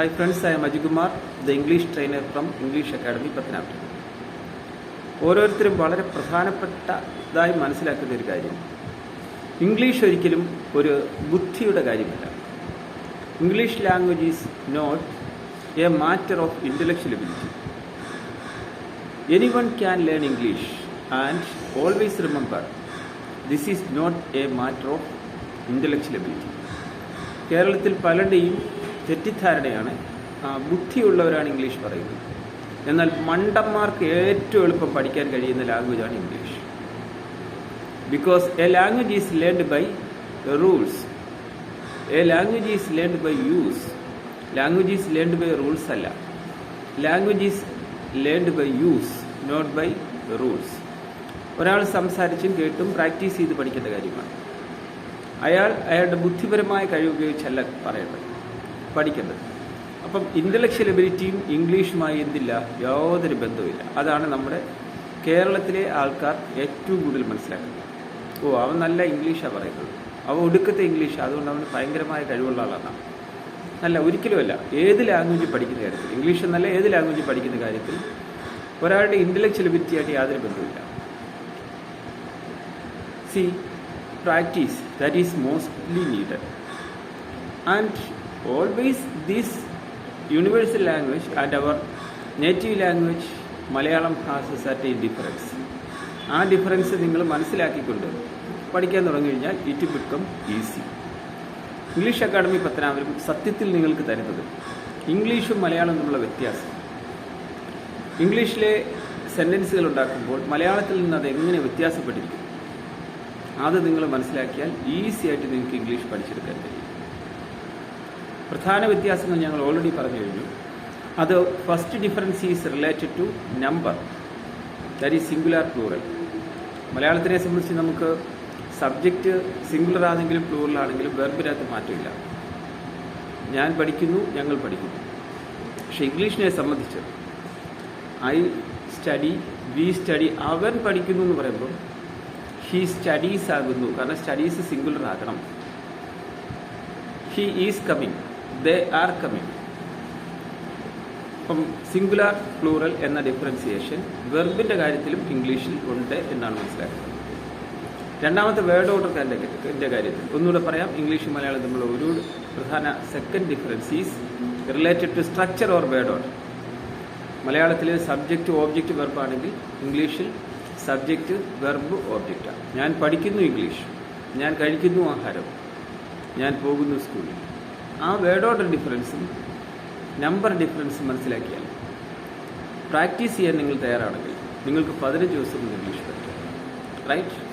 Hi friends I am Ajikumar the English trainer from English Academy, Pathanapuram ഓരോരുത്തരും വളരെ പ്രധാനപ്പെട്ടതായി മനസ്സിലാക്കുന്ന ഒരു കാര്യം. ഇംഗ്ലീഷ് ഒരിക്കലും ഒരു ബുദ്ധിയുടെ കാര്യമല്ല. English language is not a matter of intellectual ability any one can learn English and always remember this is not a matter of intellectual ability കേരളത്തിൽ പലരുടെയും തെറ്റിദ്ധാരണയാണ്. ബുദ്ധിയുള്ളവരാണ് ഇംഗ്ലീഷ് പറയുന്നത്. എന്നാൽ മണ്ടന്മാർക്ക് ഏറ്റവും എളുപ്പം പഠിക്കാൻ കഴിയുന്ന ലാംഗ്വേജാണ് English. Because a language is learned by rules a language is learned by use language is learned by rules അല്ല. Language is learned by use not by rules ഒരാൾ സംസാരിച്ചും കേട്ടും പ്രാക്ടീസ് ചെയ്ത് പഠിക്കേണ്ട കാര്യമാണ്. അയാൾ അയാളുടെ ബുദ്ധിപരമായ കഴിവ് ഉപയോഗിച്ചല്ല പറയേണ്ടത്. പഠിക്കേണ്ടത്. അപ്പം ഇന്റലക്ച്വൽ എബിലിറ്റിയും ഇംഗ്ലീഷുമായി എന്തില്ല? യാതൊരു ബന്ധവുമില്ല. അതാണ് നമ്മുടെ കേരളത്തിലെ ആൾക്കാർ ഏറ്റവും കൂടുതൽ മനസ്സിലാക്കുന്നത്. ഓ അവൻ നല്ല ഇംഗ്ലീഷാണ് പറയുന്നത്. അവൻ ഒടുക്കത്തെ ഇംഗ്ലീഷ്. അതുകൊണ്ട് അവന് ഭയങ്കരമായ കഴിവുള്ള ആളാണ് അല്ല ഒരിക്കലുമല്ല. ഏത് ലാംഗ്വേജ് പഠിക്കുന്ന കാര്യത്തിൽ ഇംഗ്ലീഷ് എന്നല്ല ഏത് ലാംഗ്വേജ് പഠിക്കുന്ന കാര്യത്തിൽ ഒരാളുടെ ഇന്റലക്ച്വൽ എബിലിറ്റിയായിട്ട് യാതൊരു ബന്ധവുമില്ല. See practice that is mostly needed And always this universal language and our native language Malayalam has a certain difference ആ ഡിഫറൻസ് നിങ്ങൾ മനസ്സിലാക്കിക്കൊണ്ട് പഠിക്കാൻ തുടങ്ങി കഴിഞ്ഞാൽ it become easy English academy Pathanapuram സത്യത്തിൽ നിങ്ങൾക്ക് തരുന്നത്. ഇംഗ്ലീഷും മലയാളം തമ്മിലുള്ള വ്യത്യാസം. ഇംഗ്ലീഷിലെ സെന്റൻസുകൾ ഉണ്ടാക്കുമ്പോൾ മലയാളത്തിൽ നിന്ന് അത് എങ്ങനെ വ്യത്യാസപ്പെട്ടിരിക്കും? അത് നിങ്ങൾ മനസ്സിലാക്കിയാൽ ഈസി ആയിട്ട് നിങ്ങൾക്ക് ഇംഗ്ലീഷ് പഠിച്ചെടുക്കാൻ കഴിയും. പ്രധാന വ്യത്യാസങ്ങൾ ഞങ്ങൾ ഓൾറെഡി പറഞ്ഞു കഴിഞ്ഞു. അത് first difference is related to number that is singular plural മലയാളത്തിനെ സംബന്ധിച്ച് നമുക്ക് സബ്ജക്റ്റ് സിംഗുലർ ആണെങ്കിലും പ്ലൂറൽ ആണെങ്കിലും വെർബിനകത്ത് മാറ്റമില്ല. ഞാൻ പഠിക്കുന്നു ഞങ്ങൾ പഠിക്കുന്നു. പക്ഷെ ഇംഗ്ലീഷിനെ സംബന്ധിച്ച് ഐ സ്റ്റഡി വി സ്റ്റഡി അവൻ പഠിക്കുന്നു എന്ന് പറയുമ്പോൾ ഹി സ്റ്റഡീസ് ആകുന്നു. കാരണം സ്റ്റഡീസ് സിംഗുലർ ആകണം. He is coming they are coming അപ്പം സിംഗുലാർ പ്ലൂറൽ എന്ന ഡിഫറൻസിയേഷൻ വെർബിന്റെ കാര്യത്തിലും ഇംഗ്ലീഷിൽ ഉണ്ട് എന്നാണ് മനസ്സിലാക്കുന്നത്. രണ്ടാമത്തെ വേർഡ് ഓർഡർ എന്റെ കാര്യത്തിൽ ഒന്നുകൂടെ പറയാം. ഇംഗ്ലീഷും മലയാളം തമ്മിലുള്ള ഒരു പ്രധാന second difference is related to structure or word order മലയാളത്തിൽ സബ്ജക്റ്റ് ഓബ്ജക്റ്റ് വെർബ് ആണെങ്കിൽ ഇംഗ്ലീഷിൽ സബ്ജക്റ്റ് വെർബ് ഓബ്ജക്റ്റാണ് ഞാൻ പഠിക്കുന്നു ഇംഗ്ലീഷ്. ഞാൻ കഴിക്കുന്നു ആഹാരം. ഞാൻ പോകുന്നു സ്കൂളിൽ ആ വേർഡ് ഓർഡർ ഡിഫറൻസും നമ്പർ ഡിഫറൻസും മനസ്സിലാക്കിയാൽ പ്രാക്ടീസ് ചെയ്യാൻ നിങ്ങൾ തയ്യാറാണെങ്കിൽ നിങ്ങൾക്ക് പതിനഞ്ച് ദിവസം ഇംഗ്ലീഷ് പഠിക്കാം റൈറ്റ്